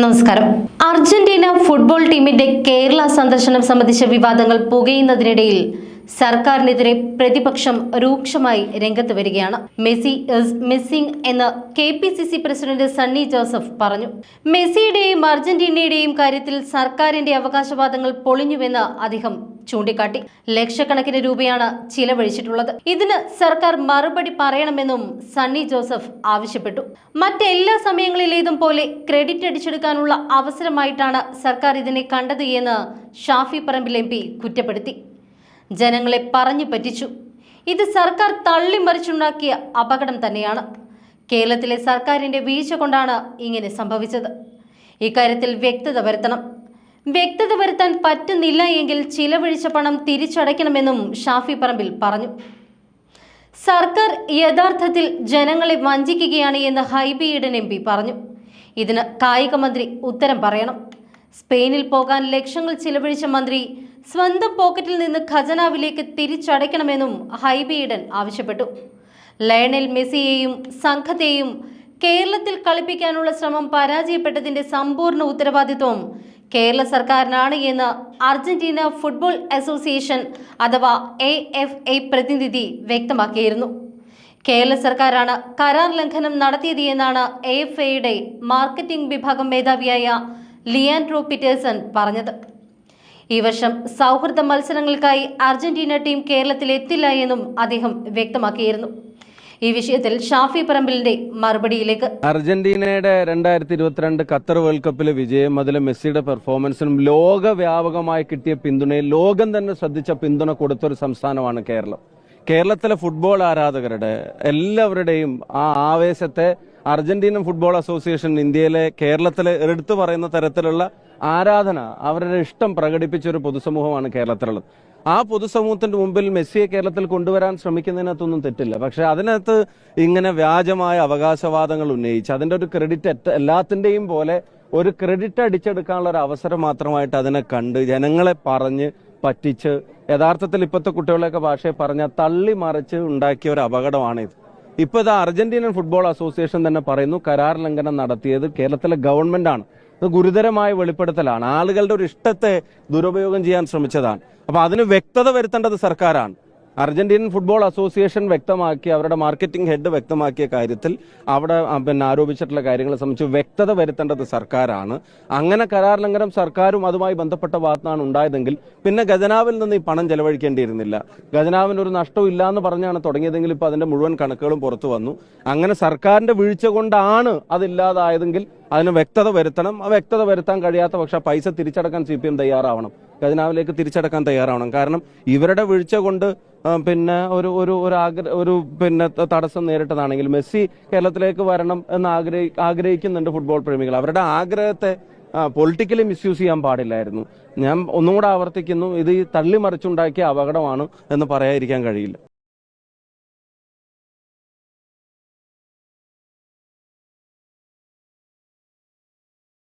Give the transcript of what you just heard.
നമസ്കാരം. Argentina football ടീമിന്റെ കേരള സന്ദർശനം സംബന്ധിച്ച വിവാദങ്ങൾ പുകയുന്നതിനിടയിൽ സർക്കാരിനെതിരെ പ്രതിപക്ഷം രൂക്ഷമായി രംഗത്ത് വരികയാണ്. മെസ്സി ഇസ് മിസ്സിംഗ് എന്ന് K P C C president Sunny Joseph പറഞ്ഞു. മെസ്സിയുടെയും അർജന്റീനയുടെയും കാര്യത്തിൽ സർക്കാരിന്റെ അവകാശവാദങ്ങൾ പൊളിഞ്ഞുവെന്ന് അദ്ദേഹം ചൂണ്ടിക്കാട്ടി. ലക്ഷക്കണക്കിന് രൂപയാണ് ചിലവഴിച്ചിട്ടുള്ളത്. ഇതിന് സർക്കാർ മറുപടി പറയണമെന്നും സണ്ണി ജോസഫ് ആവശ്യപ്പെട്ടു. മറ്റെല്ലാ സമയങ്ങളിലേതും പോലെ ക്രെഡിറ്റ് അടിച്ചെടുക്കാനുള്ള അവസരമായിട്ടാണ് സർക്കാർ ഇതിനെ കണ്ടത് എന്ന് ഷാഫി പറമ്പിൽ എം കുറ്റപ്പെടുത്തി. ജനങ്ങളെ പറഞ്ഞു പറ്റിച്ചു. ഇത് സർക്കാർ തള്ളിമറിച്ചുണ്ടാക്കിയ അപകടം തന്നെയാണ്. കേരളത്തിലെ സർക്കാരിന്റെ വീഴ്ച കൊണ്ടാണ് ഇങ്ങനെ സംഭവിച്ചത്. ഇക്കാര്യത്തിൽ വ്യക്തത വരുത്തണം. വ്യക്തത വരുത്താൻ പറ്റുന്നില്ല എങ്കിൽ ചിലവഴിച്ച പണം തിരിച്ചടയ്ക്കണമെന്നും ഷാഫി പറമ്പിൽ പറഞ്ഞു. സർക്കാർ യഥാർത്ഥത്തിൽ ജനങ്ങളെ വഞ്ചിക്കുകയാണ് എന്ന് ഹൈബി ഈഡൻ എം പി പറഞ്ഞു. ഇതിന് കായിക മന്ത്രി ഉത്തരം പറയണം. സ്പെയിനിൽ പോകാൻ ലക്ഷങ്ങൾ ചിലവഴിച്ച മന്ത്രി സ്വന്തം പോക്കറ്റിൽ നിന്ന് ഖജനാവിലേക്ക് തിരിച്ചടയ്ക്കണമെന്നും ഹൈബി ആവശ്യപ്പെട്ടു. ലയണൽ മെസ്സിയെയും സംഘത്തെയും കേരളത്തിൽ കളിപ്പിക്കാനുള്ള ശ്രമം പരാജയപ്പെട്ടതിന്റെ സമ്പൂർണ ഉത്തരവാദിത്വം കേരള സർക്കാരിനാണ് എന്ന് അർജന്റീന ഫുട്ബോൾ അസോസിയേഷൻ അഥവാ എ എഫ് എ പ്രതിനിധി വ്യക്തമാക്കിയിരുന്നു. കേരള സർക്കാരാണ് കരാർ ലംഘനം നടത്തിയത് എന്നാണ് എ എഫ് എയുടെ മാർക്കറ്റിംഗ് വിഭാഗം മേധാവിയായ ലിയാൻഡ്രോ പിറ്റേഴ്സൺ പറഞ്ഞത്. ഈ വർഷം സൗഹൃദ മത്സരങ്ങൾക്കായി അർജന്റീന ടീം കേരളത്തിൽ എത്തില്ല എന്നും അദ്ദേഹം വ്യക്തമാക്കിയിരുന്നു. ഈ വിഷയത്തിൽ ഷാഫി പറമ്പിലിന്റെ മറുപടിയിലേക്ക്. അർജന്റീനയുടെ രണ്ടായിരത്തി ഇരുപത്തിരണ്ട് ഖത്തർ വേൾഡ് കപ്പിലെ വിജയം അതിലെ മെസ്സിയുടെ പെർഫോമൻസിനും ലോകവ്യാപകമായി കിട്ടിയ പിന്തുണയിൽ ലോകം തന്നെ ശ്രദ്ധിച്ച പിന്തുണ കൊടുത്ത ഒരു സംസ്ഥാനമാണ് കേരളം. കേരളത്തിലെ ഫുട്ബോൾ ആരാധകരുടെ എല്ലാവരുടെയും ആ ആവേശത്തെ അർജന്റീനൻ ഫുട്ബോൾ അസോസിയേഷൻ ഇന്ത്യയിലെ കേരളത്തിലെ എടുത്തു പറയുന്ന തരത്തിലുള്ള ആരാധന അവരുടെ ഇഷ്ടം പ്രകടിപ്പിച്ച ഒരു പൊതുസമൂഹമാണ് കേരളത്തിലുള്ളത്. ആ പൊതുസമൂഹത്തിന്റെ മുമ്പിൽ മെസ്സിയെ കേരളത്തിൽ കൊണ്ടുവരാൻ ശ്രമിക്കുന്നതിനകത്തൊന്നും തെറ്റില്ല. പക്ഷെ അതിനകത്ത് ഇങ്ങനെ വ്യാജമായ അവകാശവാദങ്ങൾ ഉന്നയിച്ച് അതിന്റെ ഒരു ക്രെഡിറ്റ് എല്ലാത്തിന്റെയും പോലെ ഒരു ക്രെഡിറ്റ് അടിച്ചെടുക്കാനുള്ള ഒരു അവസരം മാത്രമായിട്ട് അതിനെ കണ്ട് ജനങ്ങളെ പറഞ്ഞ് പറ്റിച്ച് യഥാർത്ഥത്തിൽ ഇപ്പോഴത്തെ കുട്ടികളെയൊക്കെ ഭാഷയെ പറഞ്ഞ തള്ളി മറിച്ച് ഉണ്ടാക്കിയ ഒരു അപകടമാണിത് ഇപ്പോൾ ഇത് അർജന്റീനൻ ഫുട്ബോൾ അസോസിയേഷൻ തന്നെ പറയുന്നു കരാർ ലംഘനം നടത്തിയത് കേരളത്തിലെ ഗവൺമെന്റ് ആണ് ഗുരുതരമായ വെളിപ്പെടുത്തലാണ്. ആളുകളുടെ ഒരു ഇഷ്ടത്തെ ദുരുപയോഗം ചെയ്യാൻ ശ്രമിച്ചതാണ്. അപ്പൊ അതിന് വ്യക്തത വരുത്തേണ്ടത് സർക്കാരാണ്. അർജന്റീനൻ ഫുട്ബോൾ അസോസിയേഷൻ വ്യക്തമാക്കിയ അവരുടെ മാർക്കറ്റിംഗ് ഹെഡ് വ്യക്തമാക്കിയ കാര്യത്തിൽ അവിടെ പിന്നെ ആരോപിച്ചിട്ടുള്ള കാര്യങ്ങളെ സംബന്ധിച്ച് വ്യക്തത വരുത്തേണ്ടത് സർക്കാരാണ്. അങ്ങനെ കരാർ ലംഘനം സർക്കാരും അതുമായി ബന്ധപ്പെട്ട ഭാഗത്താണ് ഉണ്ടായതെങ്കിൽ പിന്നെ ഖജനാവിൽ നിന്ന് ഈ പണം ചെലവഴിക്കേണ്ടിയിരുന്നില്ല. ഖജനാവിന് ഒരു നഷ്ടവും ഇല്ല എന്ന് പറഞ്ഞാണ് തുടങ്ങിയതെങ്കിൽ ഇപ്പൊ അതിന്റെ മുഴുവൻ കണക്കുകളും പുറത്തു വന്നു. അങ്ങനെ സർക്കാരിന്റെ വീഴ്ച കൊണ്ടാണ് അതില്ലാതായതെങ്കിൽ അതിന് വ്യക്തത വരുത്തണം. ആ വ്യക്തത വരുത്താൻ കഴിയാത്ത പക്ഷേ പൈസ തിരിച്ചടക്കാൻ സി പി എം തയ്യാറാവണം. ഖജനാവിലേക്ക് തിരിച്ചടക്കാൻ തയ്യാറാവണം. കാരണം ഇവരുടെ വീഴ്ച കൊണ്ട് പിന്നെ ഒരു ഒരു ഒരു ആഗ്ര ഒരു പിന്നെ തടസ്സം നേരിട്ടതാണെങ്കിൽ മെസ്സി കേരളത്തിലേക്ക് വരണം എന്ന് ആഗ്രഹി ആഗ്രഹിക്കുന്നുണ്ട് ഫുട്ബോൾ പ്രേമികൾ. അവരുടെ ആഗ്രഹത്തെ പൊളിറ്റിക്കലി മിസ്യൂസ് ചെയ്യാൻ പാടില്ലായിരുന്നു. ഞാൻ ഒന്നുകൂടെ ആവർത്തിക്കുന്നു ഇത് ഈ തള്ളിമറിച്ചുണ്ടാക്കിയ അപകടമാണ് എന്ന് പറയാതിരിക്കാൻ കഴിയില്ല.